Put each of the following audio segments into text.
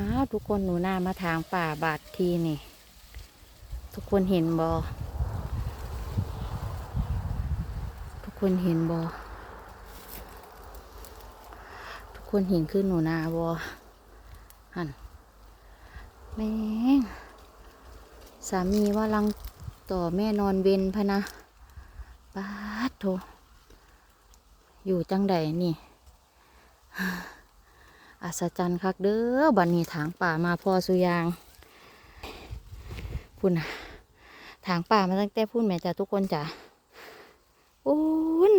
อ้าวทุกคนหนูนามาทางป่าบาดทีนี่ ทุกคนเห็นบอทุกคนเห็นบอทุกคนเห็นขึ้นหนูนาบอหันแม่งสามีว่าลังต่อแม่นอนเวนพะนะปาดโถอยู่จังใดนี่ อัศจรรย์คักเด้อบันนี้ถางป่ามาพอสุยางพุ่นะถางป่ามาตั้งแต่พุ่นแม่จ้ะทุกคนจ้ะอุ้น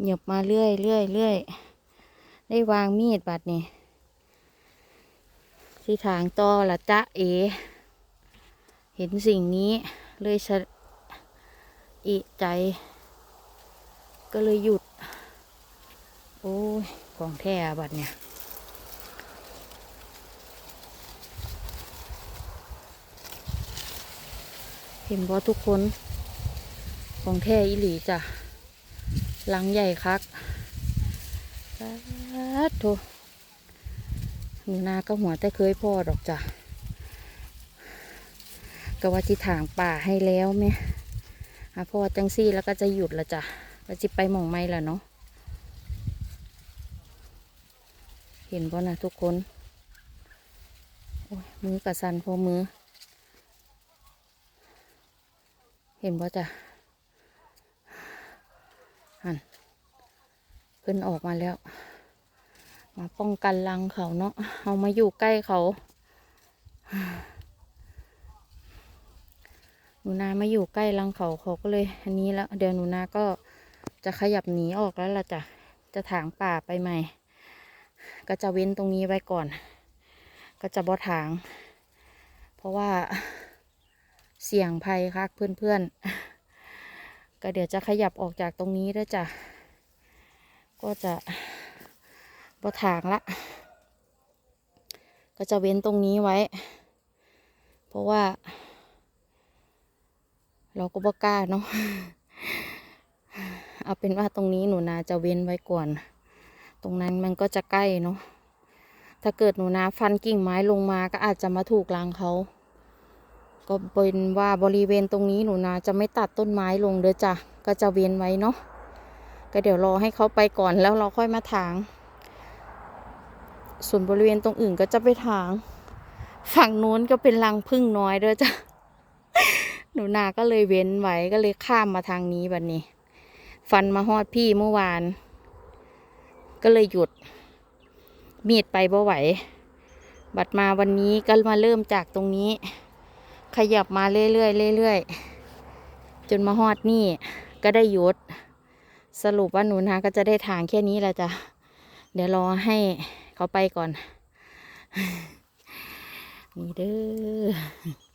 เหยียบมาเรื่อยเรื่อยเรื่อยได้วางมีดบัดนี่ที่ถางต่อละจ๊ะเอ เห็นสิ่งนี้เลยสะอิใจ ก็เลยหยุด โอ้ย ของแท้บัดเนี่ยเห็นบ่ทุกคนของแท้อีหลีจ้ะหลังใหญ่คักสาธุหนูนาก็หัวแต่เคยพ่อดอกจ้ะก็ว่าจิถางป่าให้แล้วไหมอะพอจังซี่แล้วก็จะหยุดละจ้ะก็จิไปหม่องไม่ละเนาะ เห็นบ่นะทุกคน โอ้ยมือกระสันพอมือ เห็นบ่จ้ะหันเพิ่นออกมาแล้ว มาป้องกันรังเขาเนาะเอามาอยู่ใกล้เขาหนูนามาอยู่ใกล้รังเขาเขาก็เลย อันนี้แล้ว เดี๋ยวหนูนาก็จะขยับหนีออกแล้วล่ะจ้ะ จะถางป่าไปใหม่ ก็จะเว้นตรงนี้ไว้ก่อน ก็จะบ่ถาง เพราะว่าเสี่ยงภัยค่ะเพื่อนๆ ก็เดี๋ยวจะขยับออกจากตรงนี้ด้วยจ้ะ ก็จะบ่ถางละ ก็จะเว้นตรงนี้ไว้ เพราะว่า เราก็บ่กล้าเนาะ เอาเป็นว่าตรงนี้หนูนาจะเว้นไว้ก่อน ตรงนั้นมันก็จะใกล้เนาะถ้าเกิดหนูนาฟันกิ่งไม้ลงมาก็อาจจะมาถูกรังเขา ก็เป็นว่าบริเวณตรงนี้หนูนาจะไม่ตัดต้นไม้ลงเด้อจ้ะก็จะเว้นไว้เนาะก็เดี๋ยวรอให้เขาไปก่อนแล้วเราค่อยมาถาง ส่วนบริเวณตรงอื่นก็จะไปถาง ฝั่งนู้นก็เป็นรังพึ่งน้อยเด้อจ้ะหนูนาก็เลยเว้นไว้ก็เลยข้ามมาทางนี้แบบนี้ ฟันมาฮอดพี่เมื่อวาน ก็เลยหยุด มีดไปบ่ไหว บัดมาวันนี้ก็มาเริ่มจากตรงนี้ ขยับมาเรื่อยๆเรื่อยๆจนมาฮอดนี่ ก็ได้หยุด สรุปว่าหนูนาก็จะได้ทางแค่นี้แหละจ้ะเดี๋ยวรอให้เขาไปก่อน นี่เด้อ